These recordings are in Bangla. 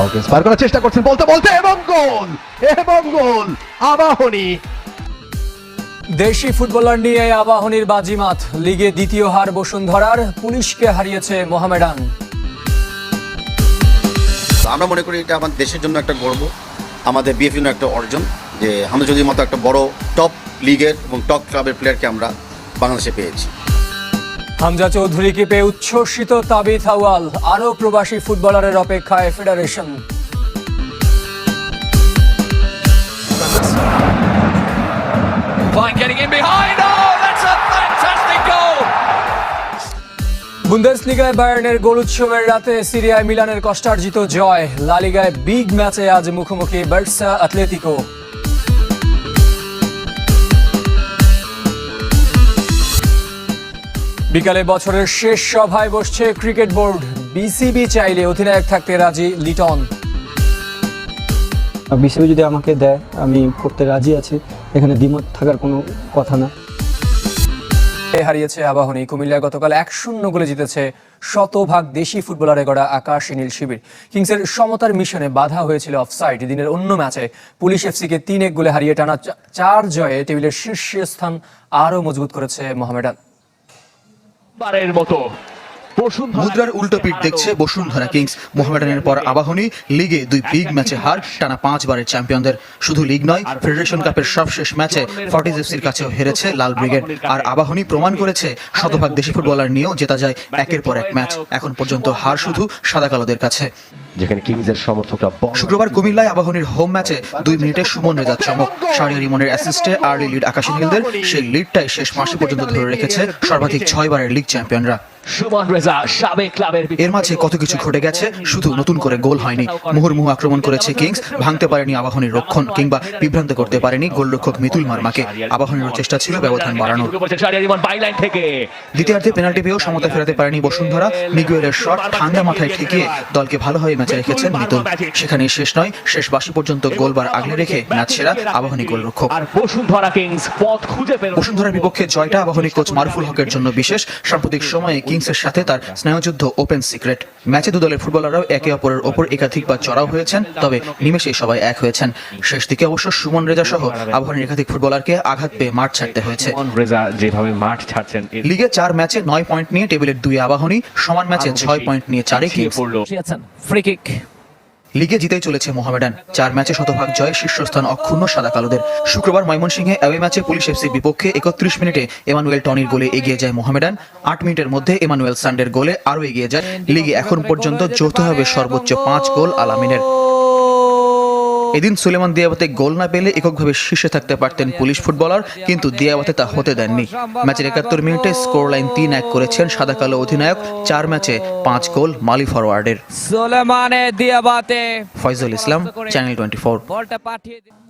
হকিন্স পার করার চেষ্টা করছেন বলতে বলতে এবং গোল এবং গোল আবাহনী। দেশি ফুটবলার নিয়ে আবাহনীর বাজিমাত লিগে দ্বিতীয় হার বসুন্ধরার পুলিশকে হারিয়েছে মোহামেডান। আমরা মনে করি এটা আমাদের দেশের জন্য একটা গর্ব আমাদের বিএফ একটা অর্জন যে আমরা যদি মতো একটা বড় টপ লিগের এবং টপ ক্লাবের প্লেয়ারকে আমরা বাংলাদেশে পেয়েছি। হামজা চৌধুরীকে পেয়ে উচ্ছ্বসিত তাবিথ আওয়াল আরও প্রবাসী ফুটবলারের অপেক্ষায় ফেডারেশন. Oh, goal. বুন্দেসলিগায় বায়ার্নের গোল উৎসবের রাতে সিরিয়ায় মিলানের কষ্টার্জিত জয় লালিগায় বিগ ম্যাচে আজ মুখোমুখি বার্সা অ্যাথলেটিকো বিকালে বছরের শেষ সভায় বসছে ক্রিকেট বোর্ড। বিসিবি চাইলে অধিনায়ক থাকতে রাজি লিটন। বিসিবি যদি আমাকে দেয় আমি করতে রাজি আছি। এখানে দ্বিমত থাকার কোনো কথা না। হারিয়েছে আবাহনী। কুমিল্লায় গতকাল এক শূন্য গোলে জিতেছে শতভাগ দেশি ফুটবলারে গড়া আকাশ নীল শিবির। কিংসের সমতার মিশনে বাধা হয়েছিল অফসাইড। দিনের অন্য ম্যাচে পুলিশ এফসিকে তিন এক গোলে হারিয়ে টানা চার জয়ে টেবিলের শীর্ষে স্থান আরও মজবুত করেছে মোহামেডান। বারের মতো। মুদ্রার উল্টো পিঠ দেখছে বসুন্ধরা কিংস মোহামেডানের পর আবাহনী লিগে দুই বিগ ম্যাচে হার টানা পাঁচবারের চ্যাম্পিয়নদের। শুধু লিগ নয় ফেডারেশন কাপের সবশেষ ম্যাচে ফর্টিজ এফসির কাছেও হেরেছে লাল ব্রিগেড। আর আবাহনী প্রমাণ করেছে শতভাগ দেশি ফুটবলার নিয়েও জেতা যায় একের পর এক ম্যাচ। এখন পর্যন্ত হার শুধু সাদা কালোদের কাছে। যেখানে কিংসের সমর্থকরা শুক্রবার কুমিল্লায় আবাহনীর হোম ম্যাচে দুই মিনিটে সুমন রেজার চমক। শাহরিয়ার ইমনের অ্যাসিস্টে আর্লি লিড আকাশী নীলদের। সেই লিডটাই শেষ মাসে পর্যন্ত ধরে রেখেছে সর্বাধিক ছয়বারের লিগ চ্যাম্পিয়নরা সুমন রেজা সাবেক ক্লাবের এর মাঝে কত কিছু ঘটে গেছে? শুধু নতুন করে গোল হয়নি। মুহুর্মুহু আক্রমণ করেছে কিংস ভাঙতে পারেনি আবাহনীর রক্ষণ কিংবা বিভ্রান্ত করতে পারেনি গোলরক্ষক মিতুল মার্মাকে। আবাহনীর চেষ্টা ছিল ব্যবধান বাড়ানোর। থেকে দ্বিতীয়ার্ধে পেনাল্টি পেয়েও সমতা ফেরাতে পারেনি বসুন্ধরা। মিগুয়েলের শট ঠান্ডা মাথায় ঠেকিয়ে দলকে ভালোভাবে ম্যাচে রেখেছেন মিতুল। সেখানে শেষ নয় শেষ বাসি পর্যন্ত গোলবার আগলে রেখে ম্যাচ সেরা আবাহনী গোলরক্ষক। আর বসুন্ধরা কিংস পথ খুঁজে পেল বসুন্ধরার বিপক্ষে জয়টা আবাহনী কোচ মারুফুল হকের জন্য বিশেষ। সাম্প্রতিক সময়ে কিংসের সাথে তার স্নায়ুযুদ্ধ ওপেন সিক্রেট ম্যাচে দু দলের ফুটবলাররাও একে অপরের ওপর একাধিকবার চড়াও হয়েছেন তবে নিমেষেই সবাই এক হয়েছেন। শেষ দিকে অবশ্য সুমন রেজা সহ আবহাওয়ার একাধিক ফুটবলারকে আঘাত পেয়ে মাঠ ছাড়তে হয়েছে। যেভাবে মাঠ ছাড়ছেন লিগে চার ম্যাচে নয় পয়েন্ট নিয়ে টেবিলের দুই আবাহনী সমান ম্যাচে ছয় পয়েন্ট নিয়ে চারে গিয়ে কিংস। পড়ল। Free kick. লিগে জিতেই চলেছে মোহামেডান। চার ম্যাচে শতভাগ জয়, শীর্ষস্থান অক্ষুণ্ণ সাদা কালোদের। শুক্রবার ময়মনসিংহে অ্যাওয়ে ম্যাচে পুলিশ এফসির বিপক্ষে একত্রিশ মিনিটে এমানুয়েল টনির গোলে এগিয়ে যায় মোহামেডান। আট মিনিটের মধ্যে এমানুয়েল সান্ডের গোলে আরও এগিয়ে যায়। লিগে এখন পর্যন্ত যৌথভাবে সর্বোচ্চ পাঁচ গোল আলামিনের। এদিন সুলেমান দিয়াবাতে গোল না পেলে এককভাবে শীর্ষে থাকতে পারতেন পুলিশ ফুটবলার কিন্তু দিয়াবাতে তা হতে দেননি। ম্যাচের একাত্তর মিনিটে স্কোর লাইন তিন এক করেছেন সাদা কালো অধিনায়ক চার ম্যাচে পাঁচ goal Mali ফরওয়ার্ডের Souleymane Diabate Foyzul Islam channel twenty four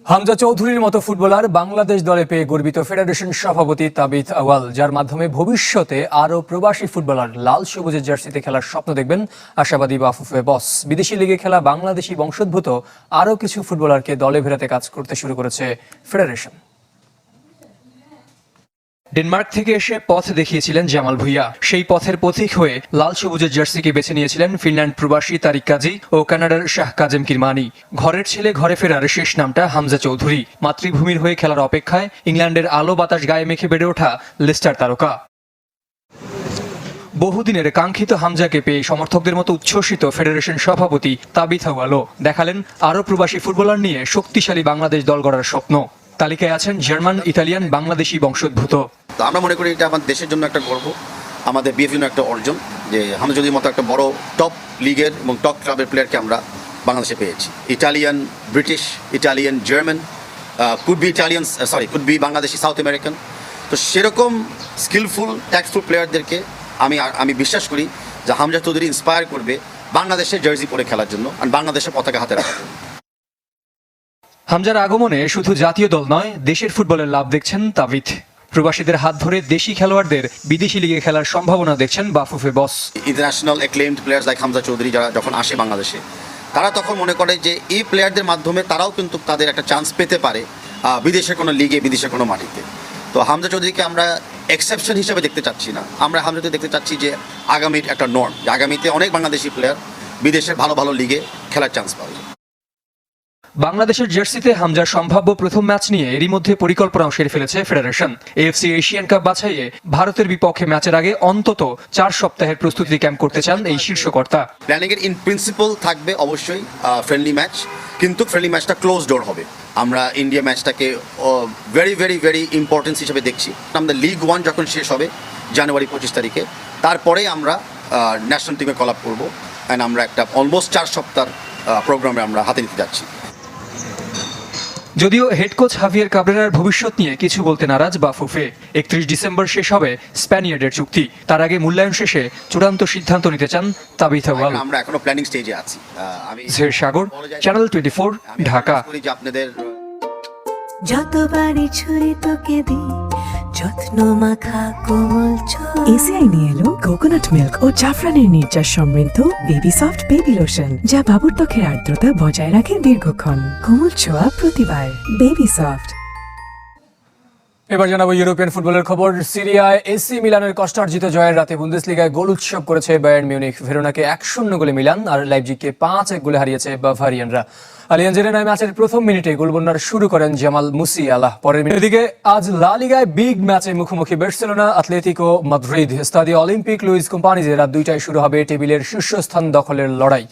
Hamza চৌধুরীর মতো ফুটবলার বাংলাদেশ দলে পেয়ে গর্বিত ফেডারেশন সভাপতি তাবিথ আওয়াল যার মাধ্যমে ভবিষ্যতে আরও প্রবাসী ফুটবলার লাল সবুজের জার্সিতে খেলার স্বপ্ন দেখবেন আশাবাদী বাফুফে বস। বিদেশি লিগে খেলা বাংলাদেশি বংশোদ্ভূত আরও কিছু ফুটবলারকে দলে ফেরাতে কাজ করতে শুরু করেছে ফেডারেশন। ডেনমার্ক থেকে এসে পথ দেখিয়েছিলেন জামাল ভুইয়া। সেই পথের পথিক হয়ে লাল সবুজের জার্সিকে বেছে নিয়েছিলেন ফিনল্যান্ড প্রবাসী তারিক কাজী ও কানাডার শাহ কাজেম কিরমানি। ঘরের ছেলে ঘরে ফেরার শেষ নামটা হামজা চৌধুরী। মাতৃভূমির হয়ে খেলার অপেক্ষায় ইংল্যান্ডের আলো বাতাস গায়ে মেখে বেড়ে ওঠা লেস্টার তারকা। বহুদিনের কাঙ্ক্ষিত হামজাকে পেয়ে সমর্থকদের মতো উচ্ছ্বসিত ফেডারেশন সভাপতি তাবিথ আওয়ালো দেখালেন, আরও প্রবাসী ফুটবলার নিয়ে শক্তিশালী বাংলাদেশ দল গড়ার স্বপ্ন। তালিকায় আছেন জার্মান, ইতালিয়ান, বাংলাদেশি বংশোদ্ভূত। আমরা মনে করি এটা আমাদের দেশের জন্য একটা গর্ব, আমাদের বিএফ জন্য একটা অর্জন, যে আমরা যদি মতো একটা বড় টপ লিগের এবং টপ ক্লাবের প্লেয়ারকে আমরা বাংলাদেশে পেয়েছি। Italian, British, Italian German could be Italian sorry could be Bangladeshi South American তো সেরকম স্কিলফুল ট্যাক্সফুল প্লেয়ারদেরকে আমি আমি বিশ্বাস করি যে হামজা চৌধুরী ইন্সপায়ার করবে বাংলাদেশের জার্সি পরে খেলার জন্য আর বাংলাদেশের পতাকা হাতে রাখার জন্য। হামজার আগমনে শুধু জাতীয় দল নয় দেশের ফুটবলের লাভ দেখছেন তাবিথ। প্রবাসীদের হাত ধরে দেশি খেলোয়াড়দের বিদেশি লিগে খেলার সম্ভাবনা দেখছেন BAFUFE boss. International acclaimed players like Hamza Chowdhury যারা যখন আসে বাংলাদেশে তারা তখন মনে করে যে এই প্লেয়ারদের মাধ্যমে তারাও কিন্তু তাদের একটা চান্স পেতে পারে বিদেশের কোনো লিগে বিদেশের কোনো মাটিতে। তো হামজা চৌধুরীকে আমরা এক্সেপশন হিসেবে দেখতে চাচ্ছি না। আমরা হামজা চৌধুরী দেখতে চাচ্ছি যে আগামীর একটা নর্ম যে আগামীতে অনেক বাংলাদেশি প্লেয়ার বিদেশের ভালো ভালো লিগে খেলার চান্স যায় বাংলাদেশের জার্সিতে হামজার সম্ভাব্য প্রথম ম্যাচ নিয়ে এরই মধ্যে পরিকল্পনাও সেরে ফেলেছে ফেডারেশন এএফসি এশিয়ান কাপ বাছাইয়ে ভারতের বিপক্ষে ম্যাচের আগে অন্তত চার সপ্তাহের প্রস্তুতি ক্যাম্প করতে চান এই শীর্ষকর্তা। প্ল্যানিংয়ের ইন প্রিন্সিপাল থাকবে অবশ্যই ফ্রেন্ডলি ম্যাচ কিন্তু ফ্রেন্ডলি ম্যাচটা ক্লোজ ডোর হবে। আমরা ইন্ডিয়া ম্যাচটাকে ভেরি ভেরি ভেরি ইম্পর্টেন্স হিসেবে দেখছি। আমাদের লিগ ওয়ান যখন শেষ হবে জানুয়ারি পঁচিশ তারিখে তারপরে আমরা ন্যাশনাল টিমে কল আপ করব অ্যান্ড আমরা একটা অলমোস্ট চার সপ্তাহ প্রোগ্রামে আমরা হাতে নিতে যাচ্ছি। যদিও হেড কোচ হাভিয়ার কাবরেরার ভবিষ্যৎ নিয়ে কিছু বলতে নারাজ বা ফুফে একত্রিশ ডিসেম্বর শেষ হবে স্প্যানিয়ার্ডের চুক্তি। তার আগে মূল্যায়ন শেষে চূড়ান্ত সিদ্ধান্ত নিতে চান তাবিথা ওয়াল আমরা এখনও প্ল্যানিং স্টেজে আছি। আমি Sagar channel twenty four Dhaka. আপনাদের যতবারই ছুরি তোকে দিই যত্ন মাখা কোমল এসিআই নিয়ে এলো কোকোনাট মিল্ক ও জাফরানের নির্যাস সমৃদ্ধ বেবি সফট বেবি লোশন যা বাবুর ত্বকের আর্দ্রতা বজায় রাখে দীর্ঘক্ষণ। কোমল ছোঁয়া প্রতিবার বেবি সফট এবার জানাব ইউরোপিয়ান ফুটবলের খবর। সিরিয়ায় এসি মিলানের কষ্টার্জিত জয়ের রাতে বুন্দেসলিগায় গোল উৎসব করেছে বায়ার্ন মিউনিখ ভেরোনাকে এক শূন্য গোলে মিলান আর লাইপজিগকে পাঁচ এক গোলে হারিয়েছে বাভারিয়ানরা। আলিয়াঞ্জের নয় ম্যাচের প্রথম মিনিটে গোলবন্যার শুরু করেন জামাল পরের মিনিট এদিকে আজ বিগ ম্যাচে মুখোমুখি Barcelona Madrid. Estadi Olimpic Lluis কোম্পানিজে রাত দুইটায় শুরু হবে টেবিলের শীর্ষস্থান দখলের লড়াই।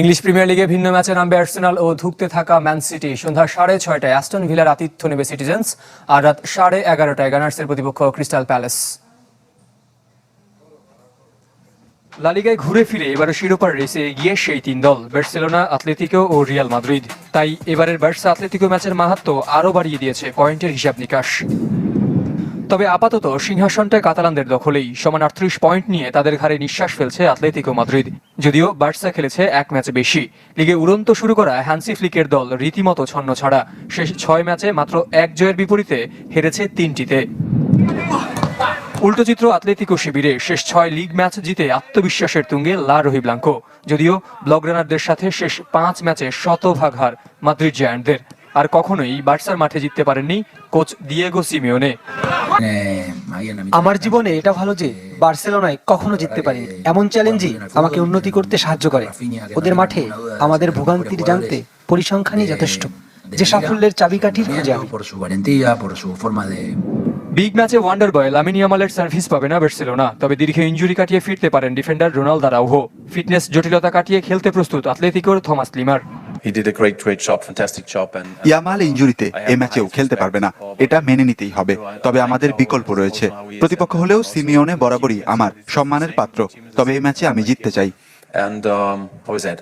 ইংলিশ প্রিমিয়ার লিগে ভিন্ন ম্যাচে নামবে আর্সেনাল ও ধুঁকতে থাকা ম্যান সিটি। সন্ধ্যা সাড়ে ছয়টায় অ্যাস্টন ভিলার আতিথ্য নেবে সিটিজেন্স। আর রাত সাড়ে এগারোটায় গানার্সের প্রতিপক্ষ ক্রিস্টাল প্যালেস। লালিগায় ঘুরে ফিরে এবারে শিরোপার রেসে এগিয়ে সেই তিন দল, বার্সেলোনা, আতলেতিকো ও রিয়াল মাদ্রিদ। তাই এবারের বার্সা আতলেতিকো ম্যাচের মাহাত্ম আরও বাড়িয়ে দিয়েছে পয়েন্টের হিসাব নিকাশ। তবে আপাতত সিংহাসনটা কাতালানদের দখলেই, সমান আটত্রিশ পয়েন্ট নিয়ে তাদের ঘাড়ে নিঃশ্বাস ফেলছে আতলেতিকো মাদ্রিদ। যদিও বার্সা খেলেছে এক ম্যাচে বেশি। লিগে উড়ন্ত শুরু করা হ্যান্সি ফ্লিকের দল রীতিমতো ছন্ন ছাড়া, শেষ ছয় ম্যাচে মাত্র এক জয়ের বিপরীতে হেরেছে তিনটিতে। উল্টো চিত্র আতলেতিকো শিবিরে শেষ ছয় লিগ ম্যাচ জিতে আত্মবিশ্বাসের তুঙ্গে লা রোহি ব্লাঙ্কো যদিও ব্লগরানারদের সাথে শেষ পাঁচ ম্যাচে শতভাগ হার মাদ্রিদ জায়ান্টদের। আর কখনোই বার্সার মাঠে জিততে পারেননি কোচ দিয়েগো সিমিওনে। আমার জীবনে এটা ভালো যে বার্সেলোনায় কখনো জিততে পারিনি। এমন চ্যালেঞ্জই আমাকে উন্নতি করতে সাহায্য করে। ওদের মাঠে আমাদের ভোগান্তির জানতে পরিসংখ্যানই যথেষ্ট। যে সাফল্যের চাবিকাঠির খুঁজে বিগ ম্যাচে ওয়ান্ডার বয় লামিন ইয়ামালের সার্ভিস পাবে না বার্সেলোনা তবে দীর্ঘ ইঞ্জুরি কাটিয়ে ফিরতে পারেন ডিফেন্ডার রোনাল্ডো রাউহো ফিটনেস জটিলতা কাটিয়ে খেলতে প্রস্তুত আতলেতিকোর থমাস লিমার। ইয়ামাল ইঞ্জুরিতে এ ম্যাচেও খেলতে পারবে না। এটা মেনে নিতেই হবে। তবে আমাদের বিকল্প রয়েছে। প্রতিপক্ষ হলেও সিমিওনে বরাবরই আমার সম্মানের পাত্র। তবে এই ম্যাচে আমি জিততে চাই। And um, how was that?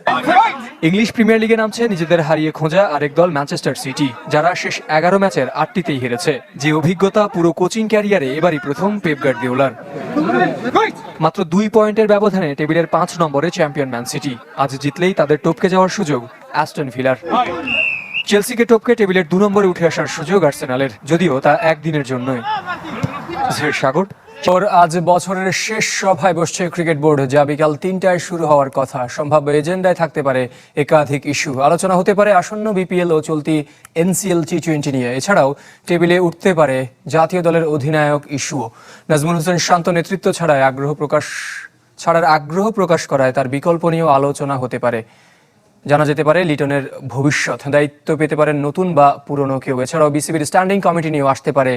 English Premier লিগে নামছে নিজেদের হারিয়ে খোঁজা আরেক দল ম্যানচেস্টার সিটি যারা শেষ এগারো ম্যাচের আটটিতেই হেরেছে। যে অভিজ্ঞতা পুরো কোচিং ক্যারিয়ারে এবারই প্রথম পেপ গার্দিওলার মাত্র দুই পয়েন্টের ব্যবধানে টেবিলের পাঁচ নম্বরে চ্যাম্পিয়ন ম্যান সিটি আজ জিতলেই তাদের টপকে যাওয়ার সুযোগ অ্যাস্টন ভিলার চেলসিকে টপকে টেবিলের দু নম্বরে উঠে আসার সুযোগ আর্সেনালের যদিও তা একদিনের জন্যই। সাগর ওর আজ বছরের শেষ সভায় বসছে ক্রিকেট বোর্ড, যা বিকাল তিনটায় শুরু হওয়ার কথা। সম্ভাব্য এজেন্ডায় থাকতে পারে একাধিক ইস্যু। আলোচনা হতে পারে আসন্ন বিপিএল ও চলতি এনসিএল টি টোয়েন্টি নিয়ে। এছাড়াও টেবিলে উঠতে পারে জাতীয় দলের অধিনায়ক ইস্যুও। নাজমুল হোসেন শান্ত নেতৃত্ব ছাড়াই আগ্রহ প্রকাশ, ছাড়ার আগ্রহ প্রকাশ করায় তার বিকল্প নিয়েও আলোচনা হতে পারে। জানা যেতে পারে, লিটনের ভবিষ্যৎ। দায়িত্ব পেতে পারেন নতুন বা পুরনো কেউ। এছাড়াও বিসিবির স্ট্যান্ডিং কমিটি নিয়েও আসতে পারে